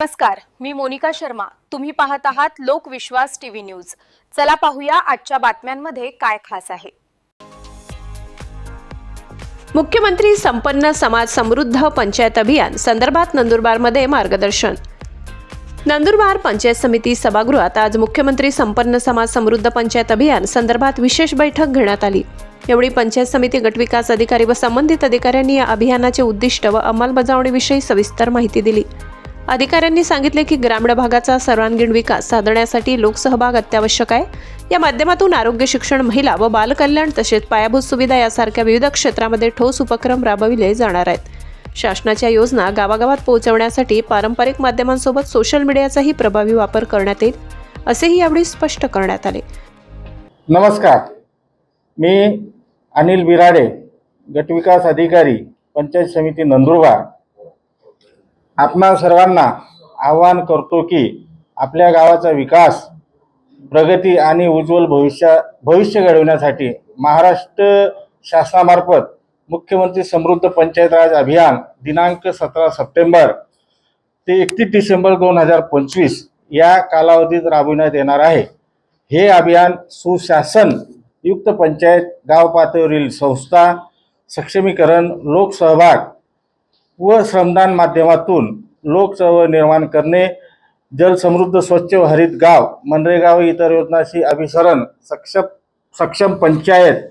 नमस्कार मी मोनिका शर्मा. तुम्ही पाहत आहात लोकविश्वास टीव्ही न्यूज. चला पाहूया आजच्या बातम्यांमध्ये काय खास आहे. मुख्यमंत्री संपन्न समाज समृद्ध पंचायत अभियान संदर्भात नंदुरबारमध्ये मार्गदर्शन. नंदुरबार पंचायत समिती सभागृहात आज मुख्यमंत्री संपन्न समाज समृद्ध पंचायत अभियान संदर्भात विशेष बैठक घेण्यात आली. यावेळी पंचायत समिती गटविकास अधिकारी व संबंधित अधिकाऱ्यांनी या अभियानाचे उद्दिष्ट व अंमलबजावणीविषयी सविस्तर माहिती दिली. अधिकाऱ्यांनी सांगितले की ग्रामीण भागाचा सर्वांगीण विकास साधण्यासाठी लोकसहभाग अत्यावश्यक आहे. या माध्यमातून आरोग्य शिक्षण महिला व बालकल्याण तसेच पायाभूत सुविधा यासारख्या विविध क्षेत्रामध्ये ठोस उपक्रम राबविले जाणार आहेत. शासनाच्या योजना गावागावात पोहोचवण्यासाठी पारंपरिक माध्यमांसोबत सोशल मीडियाचाही प्रभावी वापर करण्यात येईल असेही यावेळी स्पष्ट करण्यात आले. नमस्कार. मी अनिल बिराडे गटविकास अधिकारी पंचायत समिती नंदुरबार. आपणा सर्वांना आवाहन करतो की आपल्या गावाचा विकास प्रगती आणि उज्ज्वल भविष्य भविष्य घडवण्यासाठी महाराष्ट्र शासनामार्फत मुख्यमंत्री समृद्ध पंचायत राज अभियान दिनांक सतरा सप्टेंबर ते एकतीस डिसेंबर दोन हजार पंचवीस या कालावधीत राबविण्यात येणार आहे. हे अभियान सुशासन युक्त पंचायत गाव पातळीवरील संस्था सक्षमीकरण लोकसहभाग व श्रमदान माध्यमातून लोकचळवळ निर्माण करणे जलसमृद्ध स्वच्छ व हरित गाव मनरेगा व इतर योजनाशी अभिसरण सक्षम सक्षम पंचायत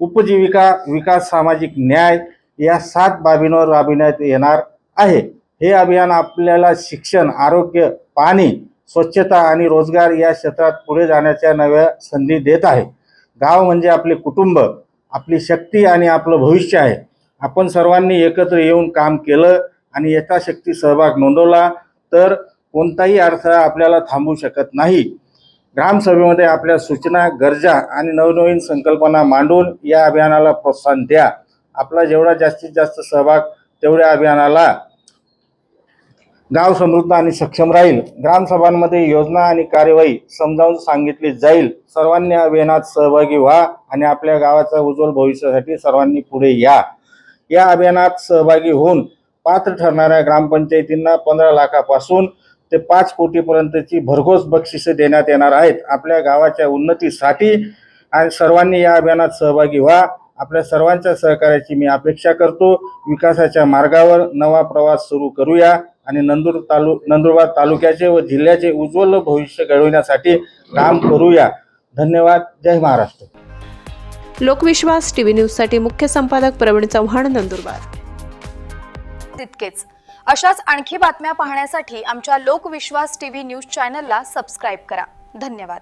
उपजीविका विकास सामाजिक न्याय या सात बाबींवर राबविण्यात येणार आहे. हे अभियान आपल्याला शिक्षण आरोग्य पाणी स्वच्छता आणि रोजगार या क्षेत्रात पुढे जाण्याच्या नव्या संधी देत आहे. गाव म्हणजे आपले कुटुंब आपली शक्ती आणि आपलं भविष्य आहे. आपण सर्वांनी एकत्र येऊन काम केलं आणि यथाशक्ती सहभाग नोंदवला तर कोणताही अडथळा आपल्याला थांबू शकत नाही. ग्रामसभेमध्ये आपल्या सूचना गरजा आणि नवनवीन संकल्पना मांडून या अभियानाला प्रोत्साहन द्या. आपला जेवढा जास्तीत जास्त सहभाग तेवढ्या अभियानाला गाव समृद्ध आणि सक्षम राहील. ग्रामसभांमध्ये योजना आणि कार्यवाही समजावून सांगितली जाईल. सर्वांनी अभियानात सहभागी व्हा आणि आपल्या गावाच्या उज्ज्वल भविष्यासाठी सर्वांनी पुढे या. या अभियानात सहभागी होऊन पात्र ठरणाऱ्या ग्रामपंचायतींना पंधरा लाखापासून ते पाच कोटीपर्यंतची भरघोस बक्षिसे देण्यात येणार आहेत. आपल्या गावाच्या उन्नतीसाठी आणि सर्वांनी या अभियानात सहभागी व्हा. आपल्या सर्वांच्या सहकार्याची मी अपेक्षा करतो. विकासाच्या मार्गावर नवा प्रवास सुरू करूया आणि नंदुर तालु नंदुरबार तालुक्याचे व जिल्ह्याचे उज्ज्वल भविष्य घडविण्यासाठी काम करूया. धन्यवाद. जय महाराष्ट्र. लोकविश्वास टीव्ही न्यूजसाठी मुख्य संपादक प्रवीण चव्हाण नंदुरबार. तितकेच. अशाच आणखी बातम्या पाहण्यासाठी आमच्या लोकविश्वास टीव्ही न्यूज चॅनलला सबस्क्राईब करा. धन्यवाद.